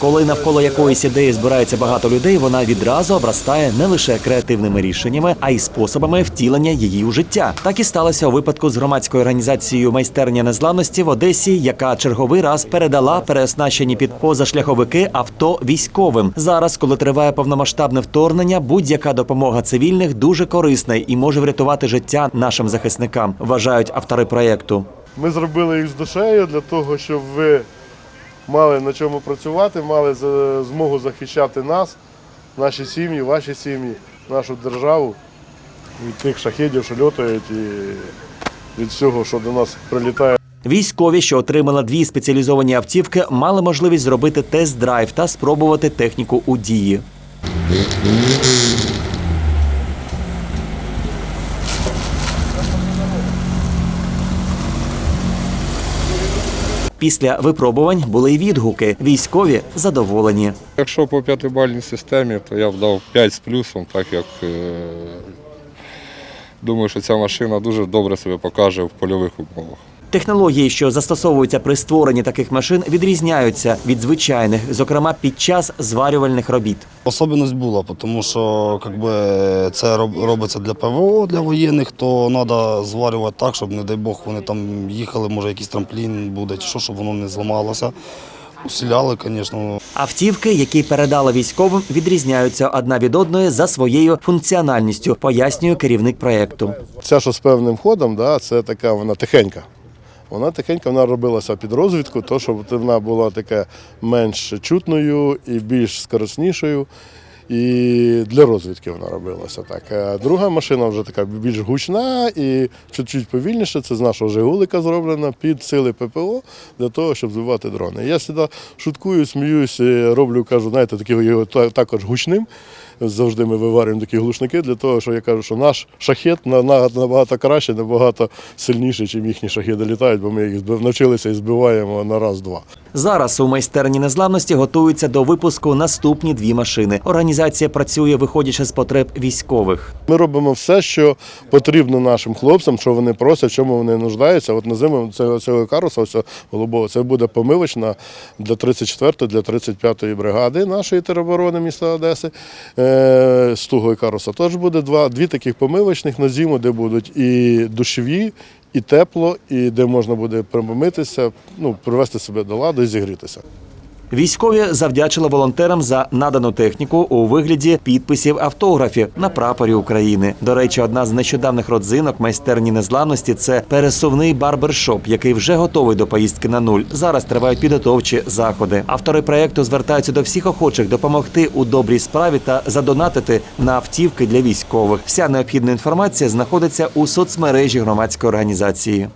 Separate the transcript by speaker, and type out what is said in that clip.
Speaker 1: Коли навколо якоїсь ідеї збирається багато людей, вона відразу обростає не лише креативними рішеннями, а й способами втілення її у життя. Так і сталося у випадку з громадською організацією майстерня незламності в Одесі, яка черговий раз передала переоснащені під позашляховики авто військовим. Зараз, коли триває повномасштабне вторгнення, будь-яка допомога цивільних дуже корисна і може врятувати життя нашим захисникам, вважають автори проєкту.
Speaker 2: Ми зробили їх з душею для того, щоб ви мали на чому працювати, мали змогу захищати нас, наші сім'ї, ваші сім'ї, нашу державу від тих шахедів, що льотають і від всього, що до нас прилітає.
Speaker 1: Військові, що отримали дві спеціалізовані автівки, мали можливість зробити тест-драйв та спробувати техніку у дії. Після випробувань були й відгуки. Військові задоволені.
Speaker 3: Якщо по п'ятибальній системі, то я б дав 5 з плюсом, так як е, думаю, що ця машина дуже добре себе покаже в польових умовах.
Speaker 1: Технології, що застосовуються при створенні таких машин, відрізняються від звичайних, зокрема під час зварювальних робіт.
Speaker 4: Особливість була, тому що как би, це робиться для ПВО, для воєнних, то треба зварювати так, щоб, не дай Бог, вони там їхали, може якийсь трамплін буде, чи що, щоб воно не зламалося. Усіляли, звісно.
Speaker 1: Автівки, які передали військовим, відрізняються одна від одної за своєю функціональністю, пояснює керівник проєкту.
Speaker 2: Ця, що з певним ходом, да, це така вона тихенька. Вона тихенька, вона робилася під розвідку, то щоб вона була така менш чутною і більш скороснішою. І для розвідки вона робилася так. А друга машина вже така більш гучна і чуть-чуть повільніше. Це з нашого Жигулика зроблена під сили ППО для того, щоб збивати дрони. Я завжди шуткую, сміюсь, роблю, кажу, знаєте, такі його також гучним. Завжди ми виварюємо такі глушники для того, що я кажу, що наш шахет на- на- набагато краще, набагато сильніший, ніж їхні шахеди літають, бо ми їх навчилися і збиваємо на раз-два.
Speaker 1: Зараз у майстерні незламності готуються до випуску наступні дві машини. Організація працює, виходячи з потреб військових.
Speaker 2: Ми робимо все, що потрібно нашим хлопцям, що вони просять, чому вони нуждаються. От називаємо цього, цього каруса, ось голубого, це буде помивочна для 34-ї, для 35-ї бригади нашої тероборони міста Одеси. Е, з того каруса теж буде два, дві таких помивочних на зиму, де будуть і душові, і тепло, і де можна буде примитися, ну, привести себе до ладу і зігрітися.
Speaker 1: Військові завдячили волонтерам за надану техніку у вигляді підписів автографів на прапорі України. До речі, одна з нещодавних родзинок майстерні незламності це пересувний барбершоп, який вже готовий до поїздки на нуль. Зараз тривають підготовчі заходи. Автори проєкту звертаються до всіх охочих допомогти у добрій справі та задонатити на автівки для військових. Вся необхідна інформація знаходиться у соцмережі громадської організації.